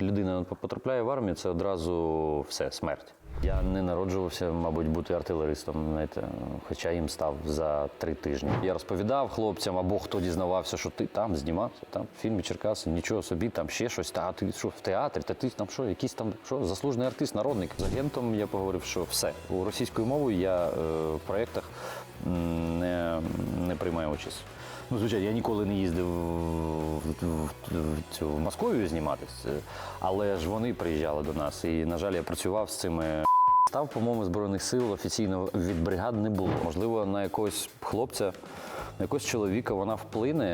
Людина потрапляє в армію, це одразу все, смерть. Я не народжувався, мабуть, бути артилеристом, знаєте, хоча їм став за три тижні. Я розповідав хлопцям, або хто дізнавався, що ти там знімався, там в фільмі Черкаси, нічого собі, там ще щось. Та ти що в театрі? Та ти там що, якийсь там що, заслужений артист, народник. З агентом я поговорив, що все у російською мовою я е, в проєктах не, не приймаю участь. Ну, звичайно, я ніколи не їздив в, в, в, цю в Московію зніматися, але ж вони приїжджали до нас. І, на жаль, я працював з цими. Став, по-моєму, Збройних сил офіційно від бригад не було. Можливо, на якогось хлопця, на якогось чоловіка вона вплине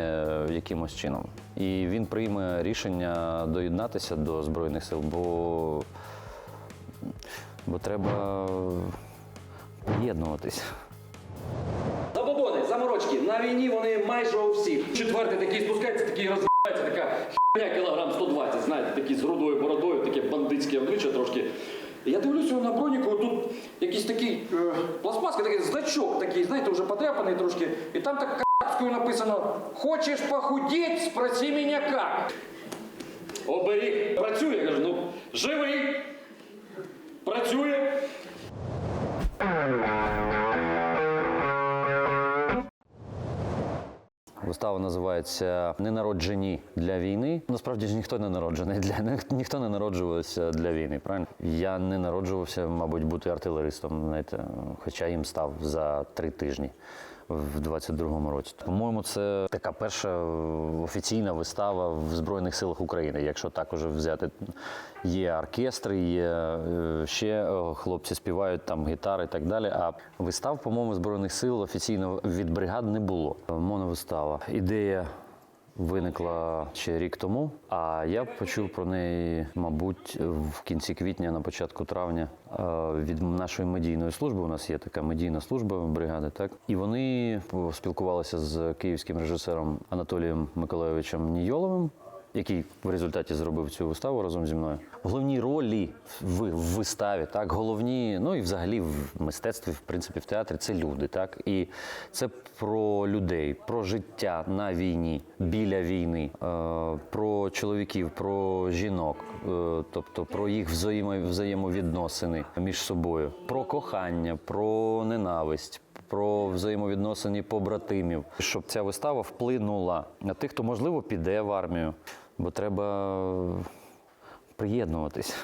е, якимось чином. І він прийме рішення доєднатися до Збройних сил, бо, бо треба приєднуватись. Заморочки. На війні вони майже у всіх. Четвертий такий спускається, такий розбирається, така хіня кілограм 120, знаєте, такий з рудою бородою, таке бандитське обличчя трошки. Я дивлюся на броніку, тут якийсь такий е, пластмаска, такий значок такий, знаєте, вже подряпаний трошки. І там так кацькою написано Хочеш похудеть, спроси мене як. Оберіг. Працює, я кажу, ну, живий. Працює. Вистава називається Ненароджені для війни. Насправді ж ніхто не народжений для ніхто не народжувався для війни. Правильно? Я не народжувався, мабуть, бути артилеристом, знаєте, хоча їм став за три тижні. В 22-му році. По-моєму, це така перша е, офіційна вистава в Збройних силах України. Якщо так уже взяти, є оркестри, є е, ще е, хлопці співають там гітари і так далі. А вистав, по-моєму, Збройних сил офіційно від бригад не було. Моновистава. Ідея виникла ще рік тому, а я почув про неї, мабуть, в кінці квітня, на початку травня е, від нашої медійної служби. У нас є така медійна служба бригади, так і вони спілкувалися з київським режисером Анатолієм Миколайовичем Нійоловим. Який в результаті зробив цю виставу разом зі мною. Головні ролі в, в виставі, так, головні, ну і взагалі в мистецтві, в принципі, в театрі це люди, так. І це про людей, про життя на війні, біля війни, е, про чоловіків, про жінок, е, тобто про їх взаємо, взаємовідносини між собою, про кохання, про ненависть. Про взаємовідносини побратимів, щоб ця вистава вплинула на тих, хто можливо піде в армію, бо треба приєднуватись,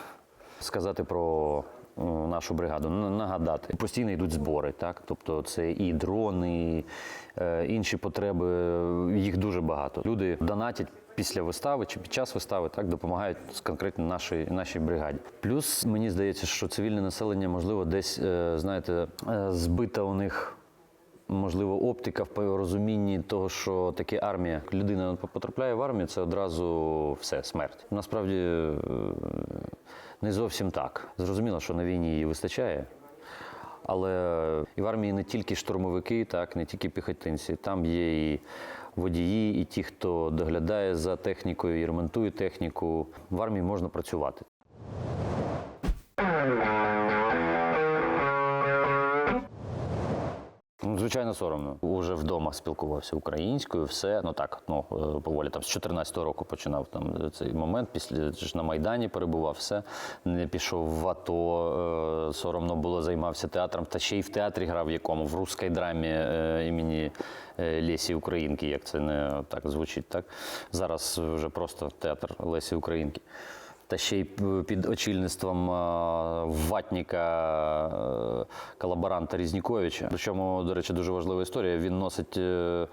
сказати про е, нашу бригаду, нагадати. Постійно йдуть збори, так? Тобто це і дрони, і е, інші потреби, їх дуже багато. Люди донатять. Після вистави чи під час вистави так допомагають з конкретно нашій нашій бригаді. Плюс мені здається, що цивільне населення можливо десь е, знаєте е, збита у них можливо, оптика в розумінні того, що таке армія. Людина потрапляє в армію, це одразу все, смерть. Насправді е, не зовсім так. Зрозуміло, що на війні її вистачає. Але і в армії не тільки штурмовики, так, не тільки піхотинці. Там є і водії, і ті, хто доглядає за технікою і ремонтує техніку. В армії можна працювати. Звичайно, соромно. Уже вдома спілкувався українською, все. Ну так, ну е, поволі там з 14-го року починав там цей момент. Після ж на Майдані перебував, все не пішов в АТО. е, Соромно було, займався театром. Та ще й в театрі грав в якому в русській драмі е, імені Лесі Українки, як це не так звучить. Так зараз вже просто театр Лесі Українки. Та ще й під очільництвом ватніка е, колаборанта Різніковича. Причому, до речі, дуже важлива історія. Він носить е, е,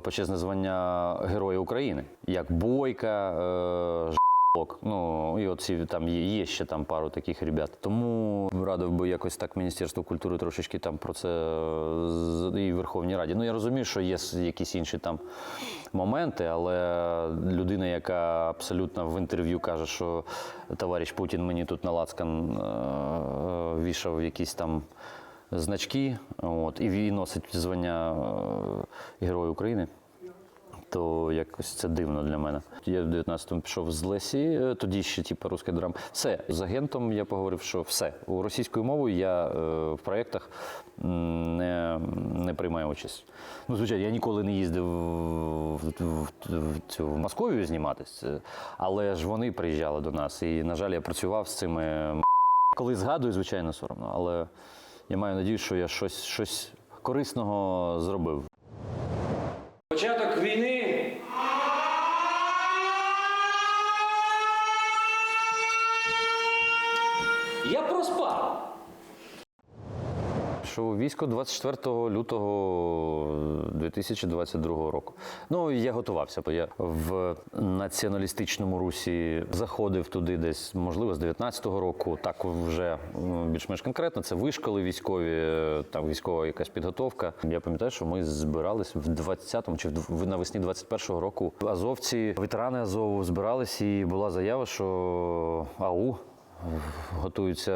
почесне звання Героя України, як Бойка. Е, Ну і от ці там є, є ще там пару таких ребят. Тому радив би якось так Міністерство культури трошечки там про це е, і в Верховній Раді. Ну я розумію, що є якісь інші там моменти, але людина, яка абсолютно в інтерв'ю каже, що товариш Путін мені тут на лацкан е, вішав якісь там. Значки, от, і він носить звання е, Героя України. То якось це дивно для мене. Я в 19-му пішов з Лесі, е, тоді ще типу русський драм. Все з агентом я поговорив, що все у російською мовою я е, в проєктах не, не приймаю участь. Ну, звичайно, я ніколи не їздив в, в, в, цю в Московію зніматися, але ж вони приїжджали до нас. І, на жаль, я працював з цими. Коли згадую, звичайно, соромно, але я маю надію, що я щось, щось корисного зробив. Початок війни. Я проспав. Пішов у військо 24 лютого 2022 року. Ну, я готувався, бо я в націоналістичному русі заходив туди десь, можливо, з 19-го року. Так вже більш-менш конкретно. Це вишколи військові, е, там військова якась підготовка. Я пам'ятаю, що ми збирались в 20-му чи в навесні 21-го року. Азовці, ветерани Азову збирались, і була заява, що АУ готуються,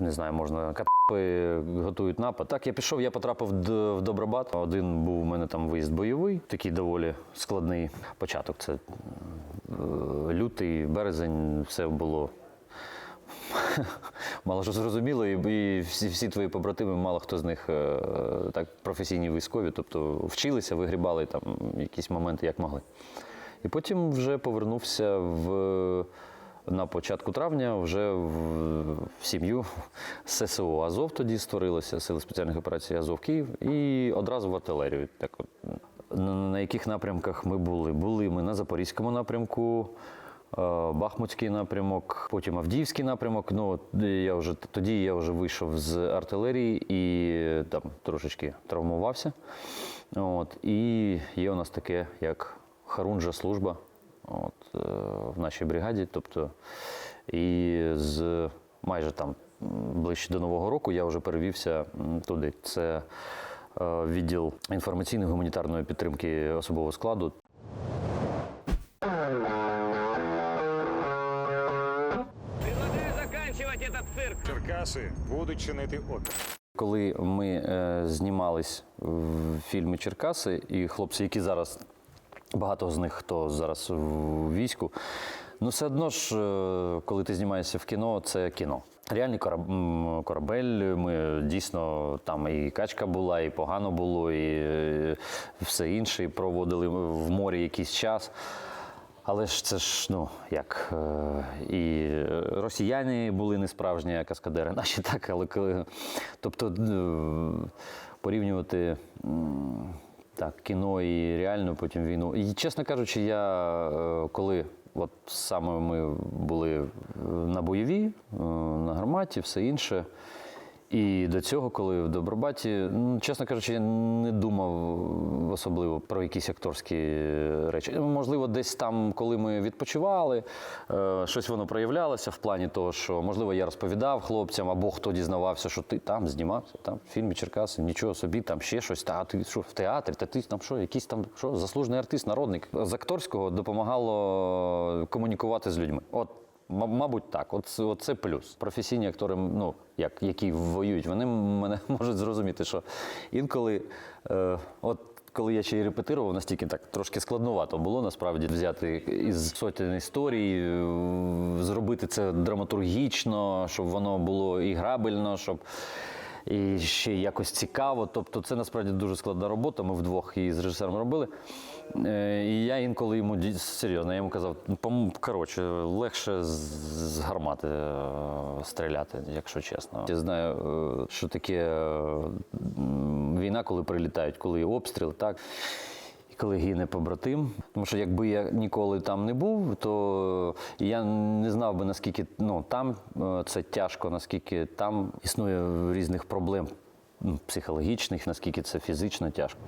не знаю, можна капи, готують напад. Так, я пішов, я потрапив в Добробат. Один був у мене там виїзд бойовий, такий доволі складний початок. Це е, лютий, березень, все було. Мало що зрозуміло, і, всі, всі твої побратими, мало хто з них е, так професійні військові, тобто вчилися, вигрібали там якісь моменти, як могли. І потім вже повернувся в, на початку травня вже в, сім'ю ССО Азов тоді створилося, Сили спеціальних операцій Азов Київ, і одразу в артилерію. Так от, на, яких напрямках ми були? Були ми на Запорізькому напрямку. е, Бахмутський напрямок, потім Авдіївський напрямок. Ну я вже тоді я вже вийшов з артилерії і е, там трошечки травмувався. От, і є у нас таке, як Харунжа служба от, в нашій бригаді. Тобто, і з майже там ближче до Нового року я вже перевівся туди. Це е, відділ інформаційної гуманітарної підтримки особового складу. Этот цирк. Черкаси будуть чинити опір. Коли ми е, знімались в фільмі Черкаси, і хлопці, які зараз багато з них, хто зараз в війську, ну все одно ж, е, коли ти знімаєшся в кіно, це кіно. Реальний корабель, ми дійсно там і качка була, і погано було, і е, все інше, і проводили в морі якийсь час. Але ж це ж, ну як е, і росіяни були не справжні каскадери, наші так, але коли. Тобто порівнювати так, кіно і реальну потім війну. І чесно кажучи, я е, коли от саме ми були е, на бойовій, е, на гарматі, все інше. І до цього, коли в Добробаті, ну, чесно кажучи, я не думав особливо про якісь акторські речі. Ну, Можливо, десь там, коли ми відпочивали, е, щось воно проявлялося в плані того, що можливо я розповідав хлопцям, або хто дізнавався, що ти там знімався, там в фільмі Черкаси, нічого собі, там ще щось. Та ти що в театрі, та ти там що, якийсь там що, заслужений артист, народник. З акторського допомагало комунікувати з людьми. От Мабуть, так. От, це- плюс. Професійні актори, ну, як, які воюють, вони мене можуть зрозуміти, що інколи, е, от коли я ще й репетирував, настільки так трошки складновато було насправді взяти із сотень історій, е, зробити це драматургічно, щоб воно було і грабельно, щоб. І ще якось цікаво. Тобто це насправді дуже складна робота. Ми вдвох її з режисером робили. Е, І я інколи йому серйозно, я йому казав, «Пом- коротше, легше з, гармати е, стріляти, якщо чесно. Я знаю, е, що таке війна, коли прилітають, коли обстріл, так. Коли побратим. Тому що якби я ніколи там не був, то я не знав би, наскільки ну, там е, це тяжко, наскільки там існує різних проблем психологічних, наскільки це фізично тяжко.